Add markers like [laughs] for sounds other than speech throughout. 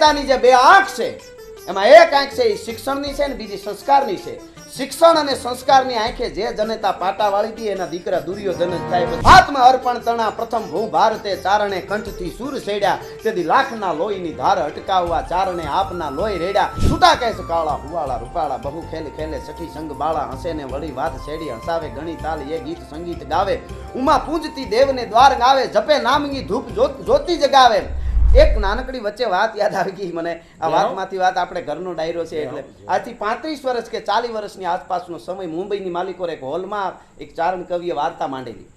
જનેતાની જે બે આંખ છે, એમાં એક આંખ છે એ શિક્ષણની છે ને બીજી સંસ્કારની છે. શિક્ષણ અને સંસ્કારની આંખે જે જનતા પાટા વાળી હતી, એના દીકરા દુર્યોધન જ થાય આત્મ અર્પણ તણા પ્રથમ ભૂ ભારતે ચારણે કંઠથી સૂર સેડ્યા, તેથી લાખના લોહીની ધાર અટકાવવા ચારણે આપના લોહી રેડ્યા. છૂટા કેસ કાળા હુવાળા, રૂપાળા, બહુ ખેલ ખેલે સઠી સંગ બાળા હસે ને વળી વાત છેડી હસાવે ઘણી તાલ, એ ગીત સંગીત ગાવે. ઉમા પૂજતી દેવને દ્વાર ગાવે, જપે નામની ધૂપ જોતી જગાવે એક નાનકડી વચ્ચે વાત યાદ આવી ગઈ મને. આ વાતમાંથી વાત આપણે ઘરનો ડાયરો છે એટલે. આજથી પાંત્રીસ વર્ષ કે ચાલીસ વર્ષની આસપાસનો સમય મુંબઈની માલિકોર એક હોલમાં એક ચારણ કવિએ વાર્તા માંડેલી.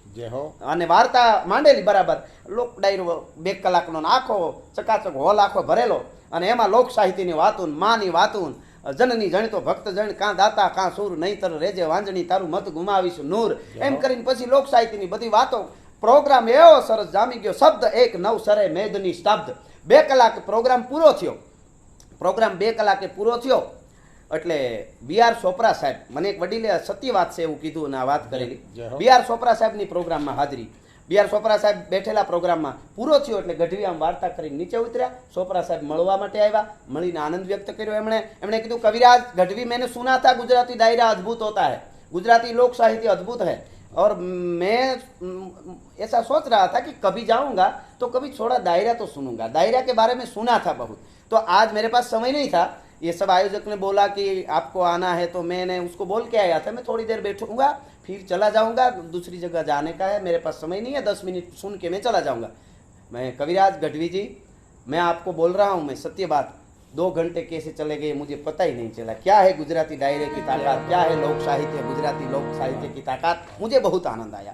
અને વાર્તા માંડેલી બરાબર. લોક ડાયરો બે કલાકનો ને આખો ચકાચક હોલ આખો ભરેલો. અને એમાં લોક સાહિત્યની વાતું માની વાતું જનની જણતો ભક્ત જણ કાં દાતા કાં સૂર નહીતર રેજે વાંજણી તારું મત ગુમાવીશ નૂર. એમ કરીને પછી લોક સાહિત્યની બધી વાતો પ્રોગ્રામ એવો સરસ જામી ગયો. શબ્દ એક નવ સરે મેદની શબ્દ બે કલાક પ્રોગ્રામ પૂરો થયો. પ્રોગ્રામ બે કલાકે પૂરો થયો. એટલે બી આર સોપરા સાહેબ મને એક વડીલે સતી વાત છે એવું કીધું અને આ વાત કરેલી. બી આર સોપરા સાહેબની પ્રોગ્રામમાં હાજરી. બી આર સોપરા સાહેબ બેઠેલા પ્રોગ્રામમાં પૂરો થયો એટલે ગઢવી આમ વાર્તા કરીને નીચે ઉતર્યા. સોપરા સાહેબ મળવા માટે આવ્યા. મળીને આનંદ વ્યક્ત કર્યો. એમણે એમણે કીધું કવિરાજ ગઢવી મેને સુના થા ગુજરાતી ડાયરા અદ્ભુત હોતા હે. ગુજરાતી લોક સાહિત્ય અદભુત હે. और मैं ऐसा सोच रहा था कि कभी जाऊँगा तो कभी थोड़ा दायरा तो सुनूँगा। दायरा के बारे में सुना था बहुत। तो आज मेरे पास समय नहीं था। ये सब आयोजक ने बोला कि आपको आना है तो मैंने उसको बोल के आया था, मैं थोड़ी देर बैठूँगा, फिर चला जाऊँगा, दूसरी जगह जाने का है, मेरे पास समय नहीं है, दस मिनट सुन के मैं चला जाऊँगा। मैं कविराज गढ़वी जी, मैं आपको बोल रहा हूँ, मैं सत्य बात दो घंटे कैसे चले गए मुझे पता ही नहीं चला क्या है गुजराती डायरे की ताकत क्या है लोक साहित्य गुजराती लोक साहित्य की ताकत मुझे बहुत आनंद आया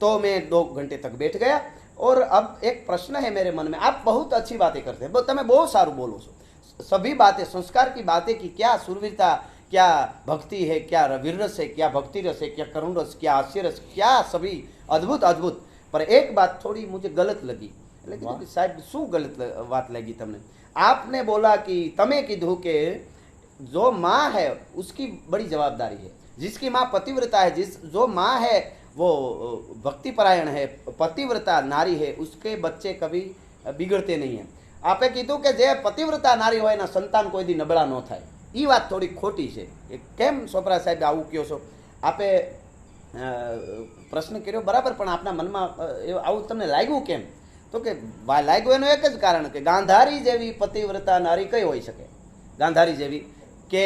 तो मैं दो घंटे तक बैठ गया और अब एक प्रश्न है मेरे मन में आप बहुत अच्छी बातें करते हैं તમે બહુ સારું બોલો છો सभी बातें संस्कार की बातें की क्या सुरवीरता क्या भक्ति है क्या वीर रस है क्या भक्ति रस है क्या करुण रस क्या हास्य रस क्या सभी अद्भुत अद्भुत पर एक बात थोड़ी मुझे गलत लगी એટલે કીધું કે સાહેબ શું ગલત લ- વાત લાગી તમને आपने बोला कि તમે કીધું કે जो माँ है उसकी बड़ी जवाबदारी है जिसकी माँ पतिव्रता है जिस जो माँ है वो अ, भक्ति परायण है पतिव्रता नारी है उसके बच्चे कभी बिगड़ते नहीं है આપે કીધું કે જે પતિવ્રતા નારી હોય એના સંતાન કોઈ દી નબળા ન થાય એ વાત થોડી ખોટી છે એ કેમ સોપરા સાહેબ આવું કહો છો આપે અ, પ્રશ્ન કર્યો બરાબર પણ આપના મનમાં અ, એવું આવું તમને લાગ્યું કેમ તો કે લાગ્યો એનું એક જ કારણ કે ગાંધારી જેવી પતિવ્રતા નારી કઈ હોઈ શકે? ગાંધારી જેવી કે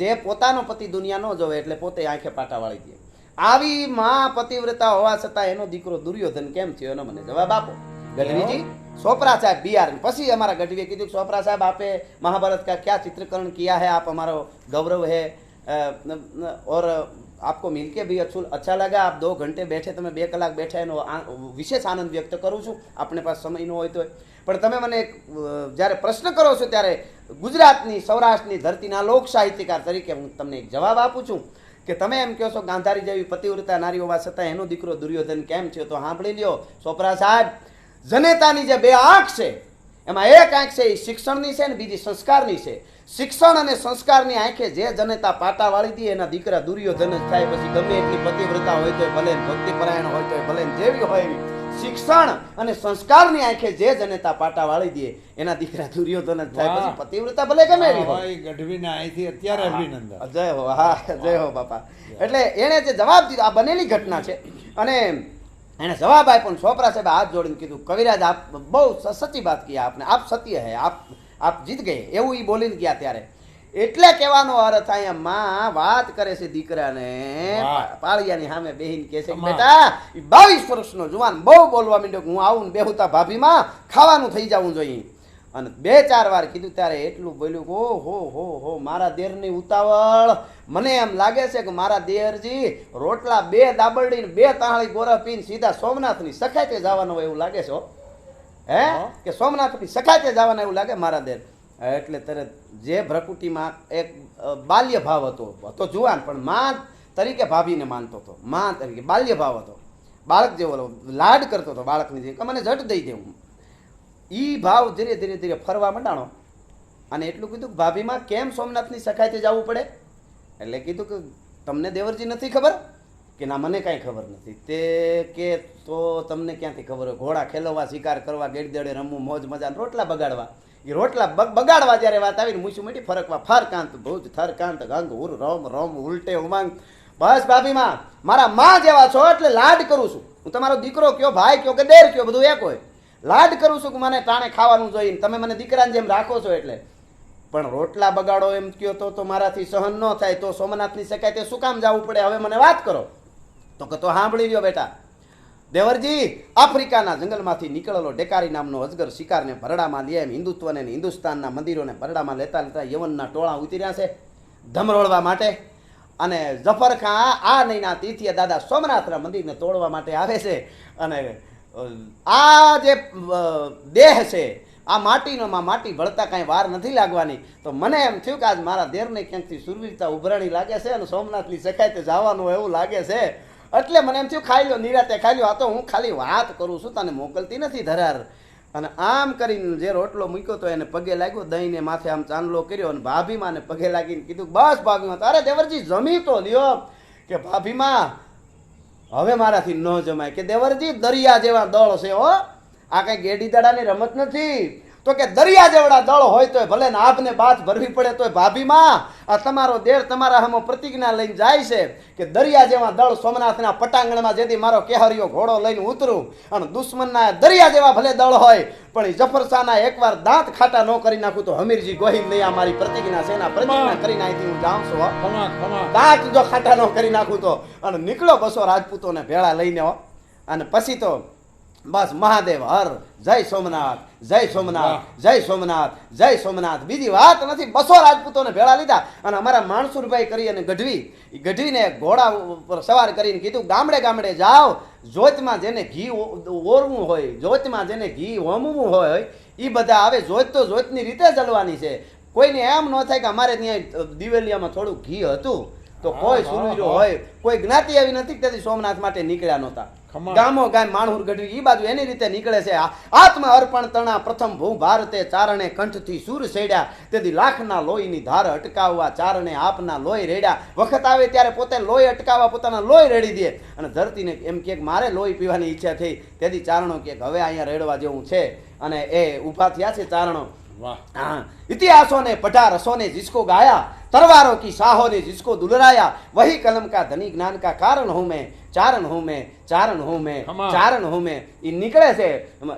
જે પોતાનો પતિ દુનિયા ન જોવે એટલે પોતે આંખે પાટા વાળી દે. આવી માં પતિવ્રતા હોવા છતાં એનો દીકરો દુર્યોધન કેમ થયો એનો મને જવાબ આપો. ગઢવીજી, સોપરા સાહેબ, બિહાર. પછી અમારા ગઢવીએ કીધું કે સોપરા સાહેબ, આપે મહાભારત કા ક્યાં ચિત્રકરણ કિયા હે? આપ અમારો ગૌરવ હે? ઓર आपको मिलके भी अच्छु अच्छा लगा आप दो घंटे बैठे તમે બે કલાક બેઠા એનો આ- વિશેષ આનંદ વ્યક્ત કરું છું આપણે પાસે સમય ન હોય તો પણ તમે મને એક અ, જ્યારે પ્રશ્ન કરો છો ત્યારે ગુજરાતની સૌરાષ્ટ્રની ધરતીના લોક સાહિત્યકાર તરીકે હું તમને એક જવાબ આપું છું કે તમે એમ કહો છો ગાંધારી જેવી પતિવ્રતા નારી હોવા છતાં એનો દીકરો દુર્યોધન કેમ થયો તો સાંભળી લ્યો સોપરા સાહેબ જનેતાની જે બે આંખ છે એમાં એક આંખ છે એ શિક્ષણની છે ને બીજી સંસ્કારની છે શિક્ષણ અને સંસ્કારની આંખે જે જનતા પાટા વાળી દે એના દીકરા દુર્યોધન જ થાય. પછી ગમે એટલી પતિવ્રતા હોય તો ભલે ભક્તિ પરાયણ હોય તો ભલે જેવી હોય એવી. શિક્ષણ અને સંસ્કારની આંખે જે જનતા પાટા વાળી દે એના દીકરા દુર્યોધન જ થાય. પછી પતિવ્રતા ભલે ગમે એવી હોય. ગઢવીને અહીંથી અત્યારે અભિનંદન. જય હો હા જય હો બાપા. એટલે એણે જે જવાબ દીધો આ બનેલી ઘટના છે. અને એણે જવાબ આપ્યો ને સાહેબ હાથ જોડીને કીધું કવિરાજ આપ બહુ સચી વાત કહી આપને. આપ સત્ય હે આપ આપ જીત ગયે. એવું એ બોલીને ગયા ત્યારે. એટલે કહેવાનો અર્થ અહીંયા માં વાત કરે છે દીકરાને પાળિયાની સામે બેહીન કહે છે બેટા બાવીસ વર્ષનો જુવાન બહુ બોલવા માંડ્યો કે હું આવું બેહુતા ભાભીમાં ખાવાનું થઈ જવું જોઈએ. અને બે ચાર વાર કીધું ત્યારે એટલું બોલ્યું કે ઓ હો હો હો મારા દેરની ઉતાવળ. મને એમ લાગે છે કે મારા દેરજી રોટલા બે દાબરડીને બે તાળી ગોરા પીને સીધા સોમનાથની સખાતે જવાનું હોય એવું લાગે છે હો. કે સોમનાથની સખાતે જવાના એવું લાગે મારા દેર. એટલે તરત જે ભ્રકુટીમાં એક બાલ્ય ભાવ હતો. હતો જુવાન પણ માં તરીકે ભાભીને માનતો હતો. માં તરીકે બાલ્ય ભાવ હતો. બાળક જેવો લાડ કરતો હતો બાળકની જેમ મને ઝટ દઈ દેવું એ ભાવ ધીરે ધીરે ધીરે ફરવા મંડાણો. અને એટલું કીધું કે ભાભીમાં કેમ સોમનાથની સખાતે જવું પડે? એટલે કીધું કે તમને દેવરજી નથી ખબર? કે ના, મને કાંઈ ખબર નથી. તે કે તો તમને ક્યાંથી ખબર હોય? ઘોડા ખેલવવા, શિકાર કરવા ગેડદેડે રમવું, મોજ મજા રોટલા બગાડવા. એ રોટલા બગ બગાડવા જ્યારે વાત આવીને મૂછું મીઠી ફરકવા ફરકાંત ભુજ થરકાંત ગંગ, ઉર, રમ રમ, ઉલટે, ઉમંગ. બસ ભાભીમાં મારા માં જેવા છો એટલે લાડ કરું છું. હું તમારો દીકરો કયો, ભાઈ કયો કે દેર કયો, બધું એક હોય. લાડ કરું છું કે મને ટાણે ખાવાનું જોઈએ તમે મને દીકરાને જેમ રાખો છો એટલે. પણ રોટલા બગાડો એમ કયો તો મારાથી સહન ન થાય. તો સોમનાથની શકાય તે શું કામ જવું પડે? હવે મને વાત કરો. તો કે તો સાંભળી લ્યો બેટા. દેવરજી, આફ્રિકાના જંગલમાંથી નીકળેલો ડેકારી નામનો અજગર શિકારને ભરડામાં લઈ એમ હિન્દુત્વને હિન્દુસ્તાનના મંદિરોને ભરડામાં લેતા લેતા યવનના ટોળા ઉતર્યા છે ધમરોળવા માટે. અને જફર ખાં આ નહીંના તીર્થીય દાદા સોમનાથના મંદિરને તોડવા માટે આવે છે. અને આ જે દેહ છે, આ માટીનો માટી ભળતા કાંઈ વાર નથી લાગવાની. તો મને એમ થયું કે આજ મારા દેરને ક્યાંકથી સુરવીરતા ઉભરાણી લાગે છે અને સોમનાથની સખાયતે જવાનું એવું લાગે છે. એટલે મને એમ થયું, ખાઈ લો, નિરાતે ખાઈ લો. આ તો હું ખાલી વાત કરું છું, તને મોકલતી નથી ધરાર. અને આમ કરીને જે રોટલો મૂક્યો તો એને પગે લાગ્યો, દહીંને માથે આમ ચાંદલો કર્યો અને ભાભીમાં પગે લાગીને કીધું, બસ ભાભીમાં, તારે દેવરજી જમી તો લ્યો. કે ભાભીમાં, હવે મારાથી ન જમાય. કે દેવરજી દરિયા જેવા દળ છે હો. આ કઈ ગેડી દડાની રમત નથી. તો કે દરિયા જેવડા દળ હોય તોય ભલે ને આપને બાથ ભરવી પડે તોય ભાભીમાં. આ તમારો દેર તમારા હમો પ્રતિજ્ઞા લઈને જાય છે કે દરિયા જેવા દળ સોમનાથના પટાંગણમાં જેથી મારો કેહરિયો ઘોડો લઈને ઉતરું અને દુશ્મનના દરિયા જેવા ભલે દળ હોય પણ એ જફરસાના એકવાર દાંત ખાટા ન કરી નાખું તો હમીરજી ગોહિલ નહીં આ મારી પ્રતિજ્ઞા છે એના પ્રતિજ્ઞા કરીને અહીંથી હું જાઉં છું દાંત જો ખાટા ન કરી નાખું તો અને નીકળ્યો બસો રાજપૂતોને ભેળા લઈને હો. અને પછી તો બસ મહાદેવ હર જય સોમનાથ જય સોમનાથ જય સોમનાથ જય સોમનાથ. બીજી વાત નથી બસો રાજપૂતોને ભેળા લીધા અને અમારા માણસુરભાઈ કરી અને ગઢવી ગઢવીને ઘોડા ઉપર સવાર કરીને કીધું ગામડે ગામડે જાઓ જોતમાં જેને ઘી ઓરવું હોય જોતમાં જેને ઘી હોમવું હોય એ બધા આવે જોત તો જોતની રીતે જલવાની છે. કોઈને એમ ન થાય કે અમારે ત્યાં દિવેલિયામાં થોડું ઘી હતું. તો કોઈ સુરવીરો હોય કોઈ જ્ઞાતિ આવી નથી તેથી સોમનાથ માટે નીકળ્યા નહોતા. ગામો ગાય માણહુર ગઢવી ઈ બાજુ એની રીતે નીકળે છે. આત્મ અર્પણ તણા પ્રથમ ભૂ ભારતે ચારણે કંઠથી સૂર સેડ્યા. તેથી લાખના લોહીની ધાર અટકાવવા ચારણે આપના લોહી રેડ્યા. વખત આવે ત્યારે પોતે લોહી અટકાવવા પોતાના લોહી રેડી દે. અને ધરતીને એમ કે મારે લોહી પીવાની ઈચ્છા થઈ. તેથી ચારણો કે હવે અહીંયા રેડવા જેવું છે. અને એ ઊભા થયા છે ચારણો. हाँ इतिहासों ने पढ़ा रसों ने जिसको गाया तलवारों की शाहों ने जिसको दुलराया वही कलम का धनी ज्ञान का कारण हूँ मैं चारण हूँ मैं चारण हूँ मैं ખમા. ચારણ હું મેં એ નીકળે છે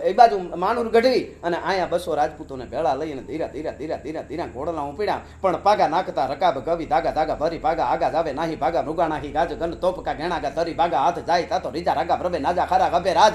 એ બાજુ માનુર ગઢવી અને અહીંયા બસો રાજપૂતોને ભેળા લઈને ધીરા ધીરા ધીરા ધીરા ધીરા ઘોડલા ઉપડ્યા પણ પાગા નાખતા રકાબ કવિ ધાગા ધાગા ભરી પાગા આગા જાવે નાહી ભાગા મૃગા નાહી ગાજ ગન તોપકા ઘેણા ગા તરી ભાગા હાથ જાય તાતો રીજા રાગા પ્રભે નાજા ખરા ગભે રાજ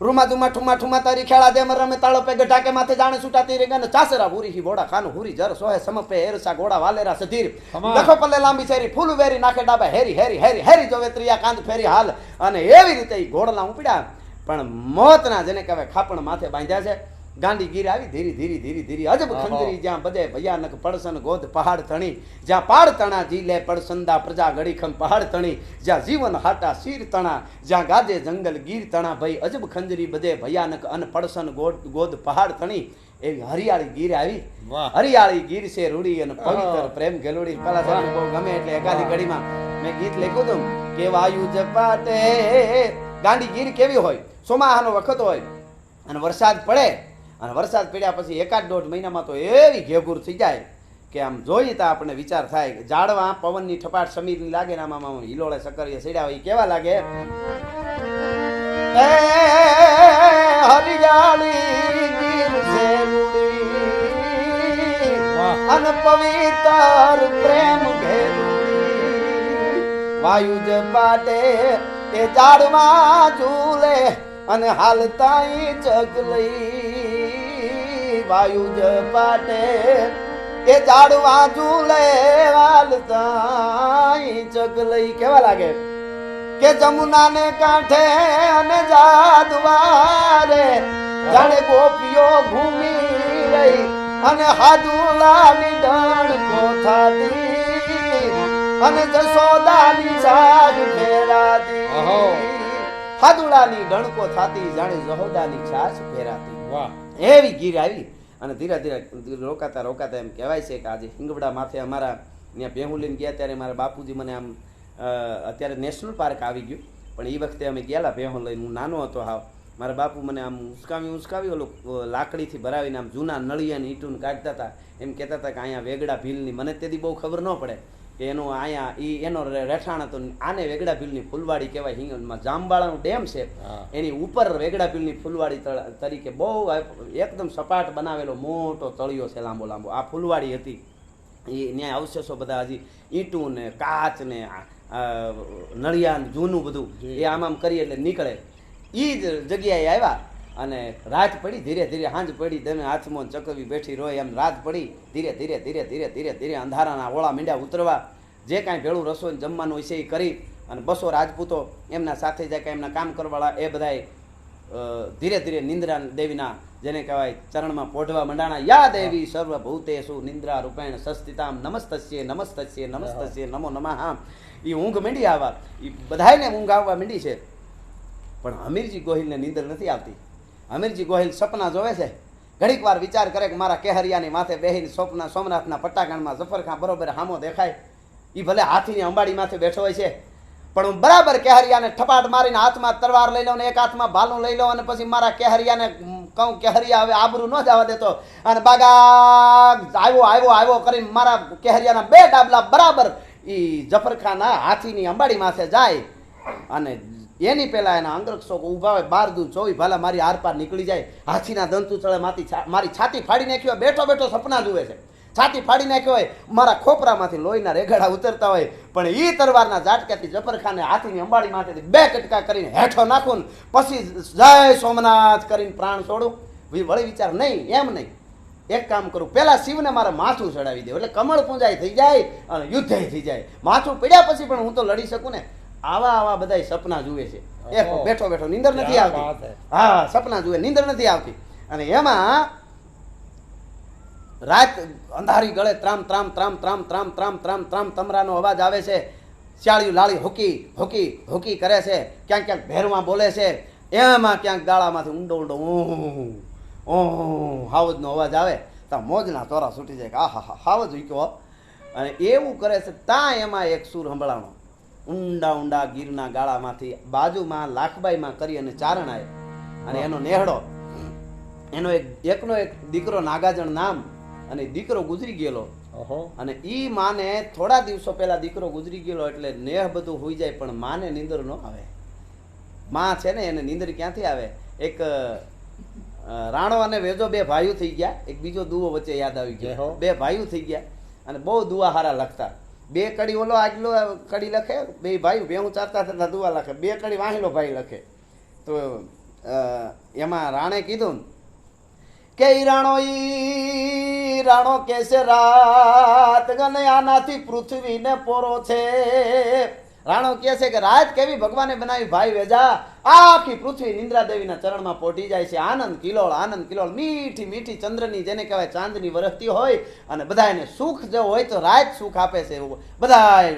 રૂમા દુમા ઠુમા ઠુમા તારી ખેળા દે રમે તાળો પે ગઢાકે માથે જાણે છૂટાતી રે ગન. ચાસરા હુરી હી બોડા ખાન હુરી જર સોહે સમપે એરસા ગોડા વાલેરા સધીર. દખો પલ્લે લાંબી શેરી ફૂલ વેરી નાખે ડાબા હેરી હેરી હેરી હેરી જોવે ત્રિયા કાંત ફેરી હાલ. અને એવી રીતે ઈ ઘોડલા ઉપડ્યા. પણ મોતના જેને કહેવાય ખાપણ માથે બાંધ્યા છે. ગાંડી ગીર આવી ધીરી ધીરી ધીરી ધીરી. અજબ ખંજરી જ્યાં બધે ભયાનક પડસન ગોદ પહાડ તણી જ્યાં પાડ તણા જીલે પડસંદા પ્રજા ગળીખમ પહાડ તણી જ્યાં જીવન હાટા શીર તણા જ્યાં ગાજે જંગલ ગીર તણા ભાઈ. અજબ ખંજરી બધે ભયાનક અન પડસન ગોદ ગોદ પહાડ તણી. એવી હરિયાળી ગીર આવી. હરિયાળી ગીર છે રૂડી અને પવિત્ર પ્રેમ ગેલુડી પેલા સાહેબને બહુ ગમે એટલે એકાદી ઘડીમાં મેં ગીત લખ્યું હતું. કે વાયુ જપાતે ગાંડી ગીર કેવી હોય? સોમાહાનો વખત હોય. અને વરસાદ પડે. અને વરસાદ પડ્યા પછી એકાદ દોઢ મહિનામાં તો એવી ઘેઘૂર થઈ જાય કે આમ જોઈએ તો આપણને વિચાર થાય કે ઝાડવા પવનની ઠપાટ, સમીરની લાગે ને આમાં હિલોળે, સકરીએ સડ્યા હોય, કેવા લાગે. અન પવિત્ર પ્રેમ વાયુ જ પાટે એ ઝાડમાં ઝૂલે અને હાલતાઈ જગ વાયુ જ પાટે એ ઝાડવા ઝૂલે વાલતાઈ ચગલઈ કેવા લાગે? કે જમુનાને કાંઠે અને જાદવારે જાણે ગોપીઓ ઘૂમી રહી અને હાદુલાની દણ કોથાતી અને જસોદાની સાજ ફેરાતી. અહો. હાદુલાની ડણકો થાતી જાણે જહોદાની છાશ ફેરાતી. વાહ. એવી ગીર આવી. અને ધીરે ધીરે રોકાતા રોકાતા એમ કહેવાય છે કે આજે હિંગવડા માથે અમારા ત્યાં ભેહું લઈને ગયા ત્યારે મારા બાપુજી મને આમ અત્યારે નેશનલ પાર્ક આવી ગયું. પણ એ વખતે અમે ગયેલા ભેહું લઈને. હું નાનો હતો હાવ. મારા બાપુ મને આમ ઉસકાવી ઉસકાવી ઓલું લાકડીથી ભરાવીને આમ જૂના નળિયાને ઈંટું કાઢતા હતા. એમ કહેતા હતા કે અહીંયા વેગડા ભીલની. મને તેથી બહુ ખબર ન પડે. કે એનું અહીંયા ઈ એનો રહેઠાણ હતું. આને વેગડા ભીલની ફૂલવાડી કહેવાય. હિંગણમાં જામવાળાનું ડેમ છે. એની ઉપર વેગડા ભીલની ફૂલવાડી તરીકે બહુ એકદમ સપાટ બનાવેલો મોટો તળિયો છે લાંબો લાંબો. આ ફૂલવાડી હતી. એ ત્યાં અવશેષો બધા હજી ઈંટું ને કાચ ને આ, આ, નળિયા જૂનું બધું એ આમ આમ કરી એટલે નીકળે. એ જ જગ્યાએ આવ્યા. અને રાત પડી, ધીરે ધીરે હાંજ પડી તમે હાથમાં ચકવી બેઠી રોય, એમ રાત પડી, ધીરે ધીરે ધીરે ધીરે ધીરે ધીરે અંધારાના ઓળા મીંડા ઉતરવા, જે કાંઈ ભેળું રસોઈ જમવાનું હોય છે એ કરી અને બસો રાજપૂતો એમના સાથે જાય કાંઈ એમના કામ કરવાળા એ બધાય ધીરે ધીરે નિંદ્રા દેવીના, જેને કહેવાય ચરણમાં પોઢવા મંડાણા યા દેવી સર્વભૂતેષુ નિંદ્રા રૂપેણ સસ્તિતામ નમસ્તસ્ય નમસ્તસ્ય નમસ્તસ્ય, નમો નમઃ. એ ઊંઘ મીંડી આવવા એ બધાયને ઊંઘ આવવા માંડી છે. પણ હમીરજી ગોહિલને નિંદર નથી આવતી. હમીરજી ગોહિલ સપના જોવે છે? ઘડીક વાર વિચાર કરે કે મારા કેહરિયાની માથે બેહીને સ્વપ્ન સોમનાથના પટ્ટાકાંડમાં જફરખાં બરોબર હામો દેખાય. એ ભલે હાથીની અંબાડી માથે બેઠો હોય છે, પણ હું બરાબર કેહરિયાને ઠપાટ મારીને હાથમાં તરવાર લઈ લઉં ને એક હાથમાં ભાલું લઈ લઉં અને પછી મારા કેહરિયાને કહું કેહરિયા હવે આબરૂ ન જવા દેતો. અને બાગા આવ્યો આવ્યો આવ્યો કરીને મારા કેહરિયાના બે ડાબલા બરાબર એ જફરખાના હાથીની અંબાડી માથે જાય અને એની પહેલાં એના અંગરક્ષકો ઊભા હોય, બાર દૂર જોઈ, ભાલા મારી આરપાર નીકળી જાય. હાથીના દંતુ ચડે માથી મારી છાતી ફાડી નાખી હોય, બેઠો બેઠો સપના જુએ છે. છાતી ફાડી નાખ્યો હોય, મારા ખોપરામાંથી લોહીના રેગડા ઉતરતા હોય, પણ એ તરવારના ઝાટકાથી જફરખાને હાથીની અંબાડી માથેથી બે કટકા કરીને હેઠો નાખું પછી જય સોમનાથ કરીને પ્રાણ છોડું. વળી વિચાર, નહીં, એમ નહીં. એક કામ કરું, પેલા શિવને મારે માથું ચડાવી દે એટલે કમળ પૂંજાય થઈ જાય અને યુદ્ધ થઈ જાય. માથું પીડ્યા પછી પણ હું તો લડી શકું ને. આવા આવા બધા સપના જુએ છે. એક બેઠો બેઠો નીંદર નથી આવતી. હા. સપના જુએ નીંદર નથી આવતી. અને એમાં રાત અંધારી ગળે ત્રામ ત્રામ ત્રામ ત્રામ ત્રામ ત્રામ ત્રામ ત્રામ તમરાનો અવાજ આવે છે. શાળિયું લાળી હોકી હોકી હોકી કરે છે. ક્યાંક ક્યાંક ભેરમાં બોલે છે. એમાં ક્યાંક ગાળામાંથી ઊંડો ઊંડો ઓ હાવજનો અવાજ આવે. ત્યાં મોજના તોરા છૂટી જાય કે આ હા હાવજ ઉક્યો અને એવું કરે છે ત્યાં એમાં એક સૂર સંભળાણો. ઊંડા ઊંડા ગીરના ગાળામાંથી બાજુમાં લાખબાઈમાં કરી અને ચારણ આવે અને એનો નેહડો એનો એક એકનો એક દીકરો નાગાજણ નામ અને દીકરો ગુજરી ગયેલો. અને ઈ માને થોડા દિવસો પહેલા દીકરો ગુજરી ગયેલો એટલે નેહ બધું હોઈ જાય પણ માને નીંદર ન આવે. માં છે ને એને નીંદર ક્યાંથી આવે? એક રાણો અને વેજો બે ભાઈઓ થઈ ગયા. એક બીજો દુવો વચ્ચે યાદ આવી ગયો. બે ભાઈઓ થઈ ગયા. અને બહુ દુવા હારા લખતા. બે કડી ઓલો આગલો કડી લખે, બે ભાઈ બે હું ચારતા થતા દુવા લખે, બે કડી વાહેલો ભાઈ લખે. તો એમાં રાણે કીધું કે રાણો ઈ રાણો કેસે રાત? ગને આનાથી પૃથ્વીને પોરો છે. રાણો કહે છે કે રાત કેવી ભગવાને બનાવી? ભાઈ વેજા, આખી પૃથ્વી નિંદ્રા દેવીના ચરણમાં પોટી જાય છે. આનંદ કિલોળ આનંદ કિલોળ, મીઠી મીઠી ચંદ્રની જેને કહેવાય ચાંદની વરસતી હોય અને બધાને સુખ જો હોય તો રાત સુખ આપે છે. બધા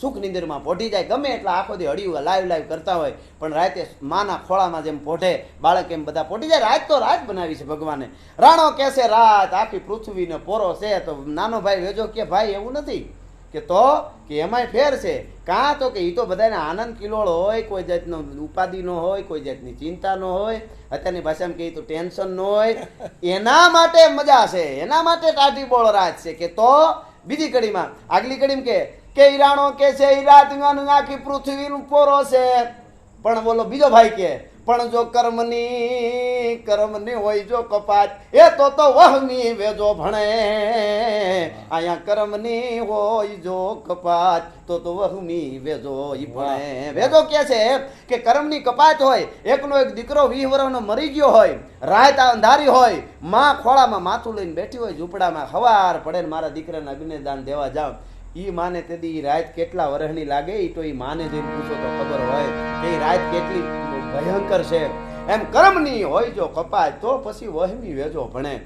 સુખ નિંદરમાં પોઢી જાય. ગમે એટલા આખો દી હળિયું લાઈવ લાઈવ કરતા હોય, પણ રાતે માના ખોળામાં જેમ પોઢે, બાળક એમ બધા પોઢી જાય. રાત તો રાત બનાવી છે ભગવાને. રાણો કહેશે રાત આખી પૃથ્વીને પોરો છે. તો નાનો ભાઈ વેજો કે ભાઈ, એવું નથી. કે તો કે એમાંય ફેર છે. કાં તો કે એ તો બધાને આનંદ કિલોળ હોય કોઈ જાતનો ઉપાધિ નો હોય કોઈ જાતની ચિંતા નો હોય અત્યારની ભાષામાં કહીએ તો ટેન્શન ન હોય. [laughs] એના માટે મજા છે એના માટે ટાઢી બોળ રાત છે. કે તો બીજી કડીમાં આગલી કડીમાં કે કે ઈરાણો કે છે ઈરાત રાત આખી પૃથ્વીનું પોરો છે. પણ બોલો બીજો ભાઈ કે પણ જો કર્મની કર્મની હોય જો કપાત એ તો તો વહમી વેજો ભણે. અહીંયા કર્મની હોય જો કપાત તો તો વહમી વેજો ઈ ભણે વેજો કે છે કે કર્મની કપાત હોય એકનો એક દીકરો વીસ વર્ષનો મરી ગયો હોય રાત અંધારી હોયમાં ખોળામાં માથું લઈને બેઠી હોય ઝૂંપડામાં હવાર પડે ને મારા દીકરાને અગ્નિદાન દેવા જાવ. ઈ માને તેદી રાત કેટલા વર્ષની લાગે ઈ તો ઈ માને જઈને પૂછો તો ખબર હોય કે રાત કેટલી ભયંકર છે. એમ કર્મની હોય જો કપાય, તો પછી વહેમી વેજો ભણે.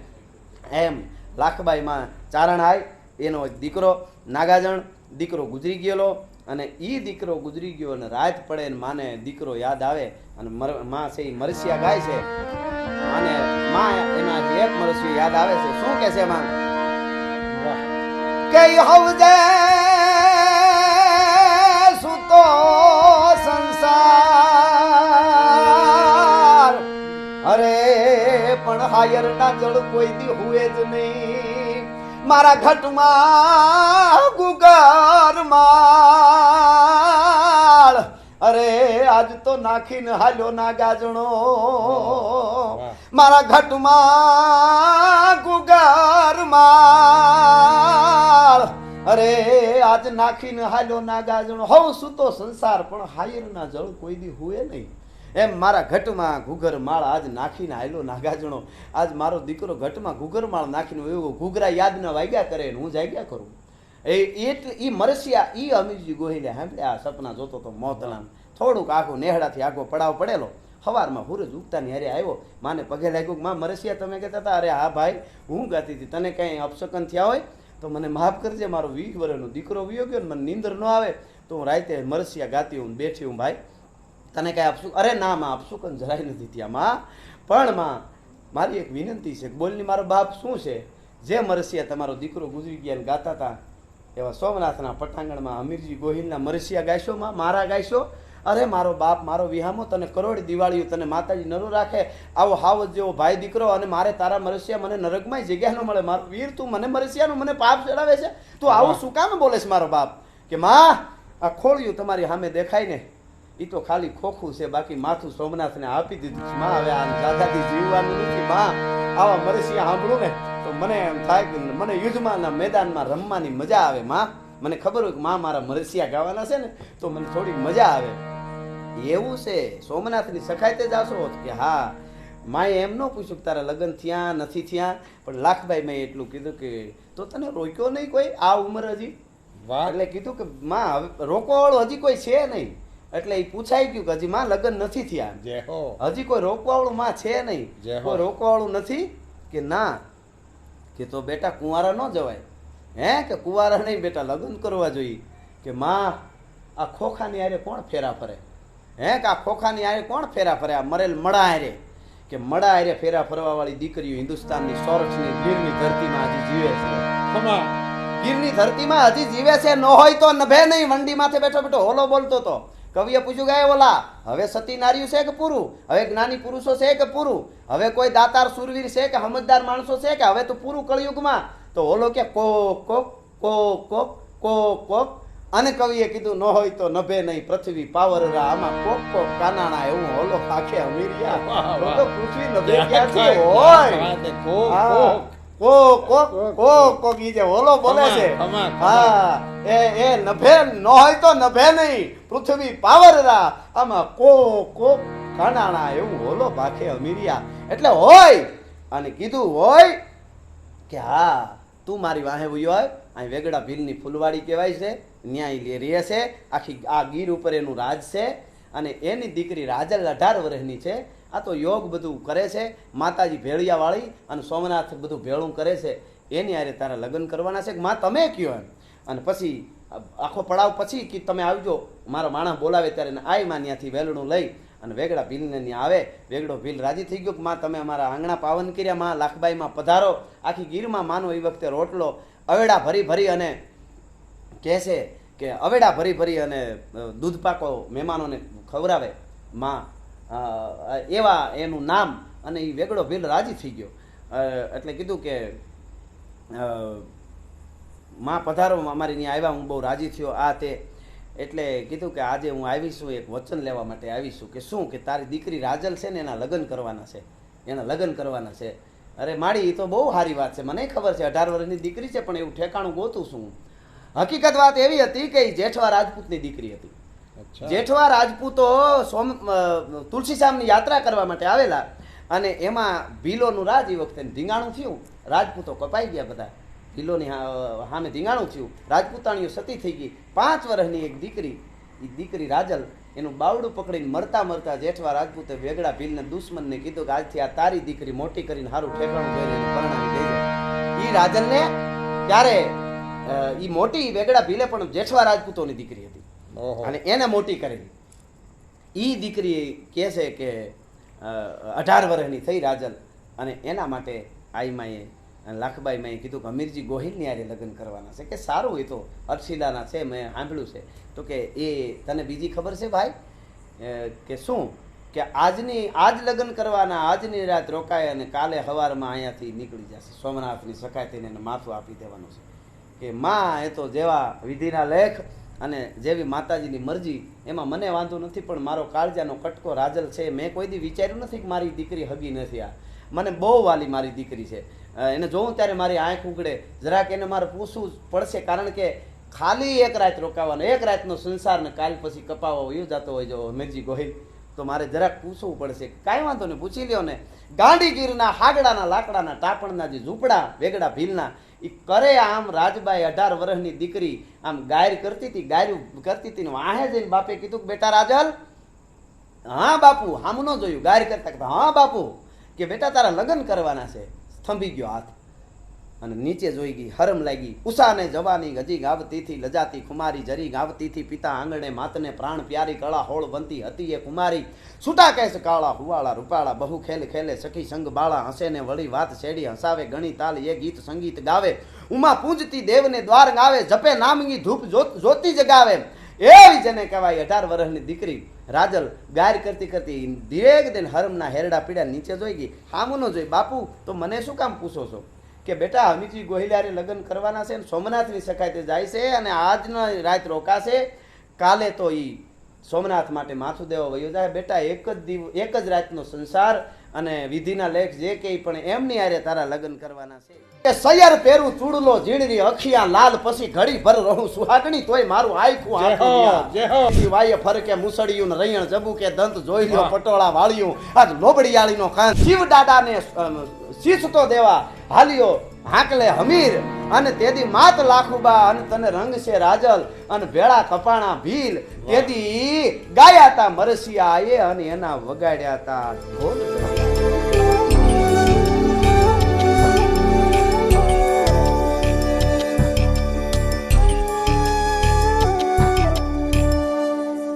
એમ લાખબાઈમાં ચારણ આય, એનો દીકરો, નાગાજણ, દીકરો ગુજરી ગયેલો અને એ દીકરો ગુજરી ગયો અને રાત પડે ને માને દીકરો યાદ આવે અને માં છે એ મરસિયા ગાય છે. અને માં એના એક મરસિયું યાદ આવે છે. શું કે છે માં? કે હવજે સુતો જળ કોઈ દી હુએ જ નહીં. મારા ઘટમાં ગુગર માળ. અરે આજ તો નાખીને હાલ્યો ના ગાજણો. મારા ઘટમાં ગુગર માળ. અરે આજ નાખીને હાલ્યો ના ગાજણો. હવ સુતો સંસાર પણ હાયર ના જળ કોઈ દી હુએ નહીં. એમ મારા ઘટમાં ઘૂઘર માળ આજ નાખીને આવેલો નાગાજણો. આજ મારો દીકરો ઘટમાં ઘૂઘર માળ નાખીને એવો ઘૂઘરા યાદ ન વાગ્યા કરે ને હું જાગ્યા કરું. એ એટ એ મરસિયા એ અમીરજી ગોહિલે સાંભળે આ સપના જોતો તો મોતલામ. થોડુંક આખું નેહડાથી આખો પડાવ પડેલો. સવારમાં હુરજ ઉગતાની હારે આવ્યો. માને પગે લાગ્યું કે, માં, મરસિયા, તમે કહેતા હતા, અરે, હા, ભાઈ, હું ગાતી હતી. તને કાંઈ અપશકન થયા હોય? તો મને માફ કરજે, મારો વીસ વર્ષનો દીકરો વિયો ગયો ને મને નીંદર ન આવે. તો હું રાતે મરસિયા ગાતી હું ને બેઠી હું ભાઈ. તને કાંઈ આપશું? અરે ના માં કંઈ જરાય નથી ત્યાં માં. પણ માં મારી એક વિનંતી છે બોલની મારો બાપ શું છે? જે મરસિયા તમારો દીકરો ગુજરી ગયા ગાતા હતા એવા સોમનાથના પટાંગણમાં અમીરજી ગોહિલના મરસિયા ગાયશો માં મારા ગાયશો. અરે મારો બાપ મારો વિહામો તને કરોડ દિવાળીઓ તને માતાજી નરો રાખે. આવો હાવ જેવો ભાઈ દીકરો અને મારે તારા મરસિયા મને નરકમાં જગ્યા ન મળે. મારો વીર તું મને મરસિયાનું મને પાપ ચડાવે છે. તું આવું શું કામ બોલે છે મારો બાપ? કે માં આ ખોળિયું તમારી સામે દેખાય ને એ તો ખાલી ખોખું છે બાકી માથું સોમનાથને આપી દીધું છે. માં હવે આ દાદાથી જીવવાનું નથી. માં આવા મરસિયા સાંભળું ને તો મને એમ થાય કે મને યુદ્ધમાં ના મેદાનમાં રમવાની મજા આવે માં. મને ખબર હોય કે માં મારા મરસિયા ગાવાના છે ને તો મને થોડી મજા આવે. એવું છે. સોમનાથની સખાયતે જાશો કે હા માએ એમ ન પૂછ્યું કે તારા લગ્ન થયા નથી થયા પણ લાખભાઈ મેં એટલું કીધું કે તો તને રોક્યો નહીં કોઈ? આ ઉંમર હજી? એટલે કીધું કે માં હવે રોકવાવાળું હજી કોઈ છે નહીં. એટલે એ પૂછાઈ ગયું કે હજી માં લગ્ન નથી થયા. હજી કોઈ રોકવાવાળું માં છે નહીં. કોઈ રોકવાવાળું નથી કે ના? કે તો બેટા કુંવારા ન જવાય. હે? કે કુંવારા નહીં બેટા લગ્ન કરવા જોઈએ. કે માં આ ખોખાની આરે કોણ ફેરા ફરે? હે? કે આ ખોખાની આરે કોણ ફેરા ફરે? આ મરેલ મડા હારે કે મડા હારે ફેરા ફરવા વાળી દીકરીઓ હિન્દુસ્તાનની સૌરાષ્ટ્રની ગીરની ધરતીમાં હજી જીવે છે. ગીરની ધરતીમાં હજી જીવે છે ન હોય તો નભે નહીં વંડી માથે બેઠો બેઠો હોલો બોલતો તો. કવિએ પૂછ્યું ગયા ઓલા હવે સતી નાર્યું છે કે પૂરું હવે જ્ઞાની પુરુષો છે કે પૂરું હવે કોઈ દાતાર સુરવીર છે કે સમજદાર માણસો છે કે હવે તો પૂરું કળિયુગમાં? તો ઓલો કે કો કોક કો કોક કો કોક. અને કવિએ કીધું ન હોય તો નભે નહીં પૃથ્વી પાવરરા આમાં કોક કોક કાનાણા એવું ઓલો આખે અમીરિયા. પૃથ્વી નભે ક્યાંથી હોય? કોક હા. કોક કો કો કો કો ઈ જે ઓલો બોલે છે. ખમા, ખમા. હા એ એ નભે ન હોય તો નભે નહીં. પૃથ્વી પાવરરા આમાં કો કો કાનાણા એવું હોલો ભાખે અમીરિયા. એટલે હોય અને કીધું હોય કે હા તું મારી વાહે ઉયો હોય અહીં વેગડા ભીલની ફૂલવાડી કહેવાય છે. ન્યાય રહે છે. આખી આ ગીર ઉપર એનું રાજ છે. અને એની દીકરી રાજલ અઢાર વર્ષની છે. આ તો યોગ બધું કરે છે, માતાજી ભેળિયાવાળી અને સોમનાથ બધું ભેળું કરે છે, એની હારે તારા લગ્ન કરવાના છે કે માં તમે કયો એમ? અને પછી આખો પડાવ પછી કે તમે આવજો, મારો માણસ બોલાવે ત્યારે આયમાં ત્યાંથી વેલણું લઈ અને વેગડા ભીલને ત્યાં આવે, વેગડો ભીલ રાજી થઈ ગયો કે માં તમે અમારા આંગણા પાવન કર્યા, માં લાખબાઈમાં પધારો, આખી ગીરમાં માનો એ વખતે રોટલો, અવેડા ભરી ભરી અને કહે છે કે અવેડા ભરી ભરી અને દૂધ પાકો મહેમાનોને ખવડાવે, માં એવા એનું નામ અને એ વેગડો ભીલ રાજી થઈ ગયો. એટલે કીધું કે માં પધારો અમારી ત્યાં આવ્યા, હું બહુ રાજી થયો આ તે. એટલે કીધું કે આજે હું આવીશું એક વચન લેવા માટે આવીશું કે શું? કે તારી દીકરી રાજલ છે ને એના લગ્ન કરવાના છે. એના લગ્ન કરવાના છે. અરે માડી એ તો બહુ સારી વાત છે. મને ખબર છે, અઢાર વર્ષની દીકરી છે, પણ એવું ઠેકાણું ગોતું છું હકીકત વાત એવી હતી કે એ જેઠવા રાજપૂતની દીકરી હતી. જેઠવા રાજપૂતો સોમ તુલસીશ્યામની યાત્રા કરવા માટે આવેલા અને એમાં ભીલોનું રાજ એ વખતે ધીંગાણું થયું. રાજપૂતો કપાઈ ગયા બધા. ભીલોની સામે ધીંગાણું થયું. રાજપૂતાણીઓ સતી થઈ ગઈ. પાંચ વર્ષની એક દીકરી એ દીકરી રાજલ, એનું બાવડું પકડીને મરતા મરતા જેઠવા રાજપૂતે વેગડા ભીલને દુશ્મનને કીધું કે આજથી આ તારી દીકરી મોટી કરીને સારું ઠેકાણું કરીને પરણાવી દેજે. એ રાજલને ત્યારે એ મોટી વેગડા ભીલે પણ જેઠવા રાજપૂતોની દીકરી હતી. અને એને મોટી કરી. ઈ દીકરી કહે છે કે અઢાર વર્ષની થઈ રાજલ. અને એના માટે આઈમાએ લાખબાઈ માએ કીધું કે અમીરજી ગોહિલની આરે લગ્ન કરવાના છે. કે સારું એ તો અર્શિલાના છે, મેં સાંભળ્યું છે. તો કે એ, તને બીજી ખબર છે ભાઈ? કે શું? કે આજની, આજ લગ્ન કરવાના, આજની રાત રોકાય અને કાલે સવારમાં અહીંયાથી નીકળી જશે. સોમનાથની સખાય એને માથું આપી દેવાનું છે. કે માં, એ તો જેવા વિધિના લેખ અને જેવી માતાજીની મરજી, એમાં મને વાંધો નથી, પણ મારો કાળજાનો કટકો રાજલ છે, મેં કોઈ દી વિચાર્યું નથી કે મારી દીકરી હગી નથી આ. મને બહુ વાલી મારી દીકરી છે. એને જોઉં ત્યારે મારી આંખ ઉગડે. જરાક એને મારે પૂછવું પડશે, કારણ કે ખાલી એક રાત રોકાવાનો, એક રાતનો સંસારને કાલ પછી કપાવો એવું જતો હોય જો હમીરજી ગોહિલ. તો મારે જરાક પૂછવું પડશે. કાંઈ વાંધો નહીં, પૂછી લ્યો ને. ગાંડીગીરના હાગડાના લાકડાના ટાપણના જે ઝૂંપડા, વેગડા, ભીલના એ કરે આમ રાજબાઈ અઢાર વર્ષની દીકરી આમ ગાયર કરતી હતી, ગાયરું કરતી હતી વાહે જઈને બાપે કીધું બેટા રાજલ, હા બાપુ, હામ ન જોયું. ગાયર કરતા હા બાપુ, કે બેટા તારા લગ્ન કરવાના છે. થંભી ગયો હાથ. અને નીચે જોઈ ગઈ, હરમ લાગી. ઉષાને જવાની ગજી ગાવતીથી, લજાતી કુમારી જરી ગાવતીથી, પિતા આંગણે માતને પ્રાણ પ્યારી, કળા હોળ બનતી હતી એ કુમારી. છૂટા કેસ કાળા હુવાળા, રૂપાળા, બહુ ખેલ ખેલે સખી સંગ બાળા હસે ને વળી વાત છેડી હસાવે ઘણી તાલ એ ગીત સંગીત ગાવે. ઉમા પૂંજતી દેવને દ્વાર ગાવે, જપે નામગી ધૂપ જોતી જગાવે એવી જેને કહેવાય અઢાર વર્ષની દીકરી. રાજલ ગાયર કરતી કરતી ધીરેક દિન હરમના હેરડા પીડા નીચે જોઈ ગઈ. હામું ન જોઈ, બાપુ, તો મને શું કામ પૂછો છો? કે બેટા હમીજી ગોહિલારે લગ્ન કરવાના છે અને સોમનાથની સખાયતે જાય છે અને આજનો રાત રોકાશે, કાલે તો એ સોમનાથ માટે માથું દેવા વયો જાય. બેટા, એક જ દિવ, એક જ રાતનો સંસાર અને વિધિના લેખ જે કે પણ એમની આરે તારા લગ્ન કરવાના છે. કે સયર પેરું ચૂડલો ઝીણરી અખિયા લાલ પછી ઘડી ભર રહું સુહાગણી તોય મારું આખું જય હો. ફરકે મુસળિયું ને રૈયણ જબુ કે દંત જોઈ લ્યો પટોળા વાળ્યું. આજ લોબડિયાળીનો કાન શિવ દાદાને શીસતો દેવા. હાલ્યો હાકલે હમીર. અને તેદી માત લાખુબા અને તને રંગ છે રાજલ અને ભેળા કપાણા ભીલ. તેદી ગાયા તા મરસિયા એ અને એના વગાડ્યા તા ઢોલ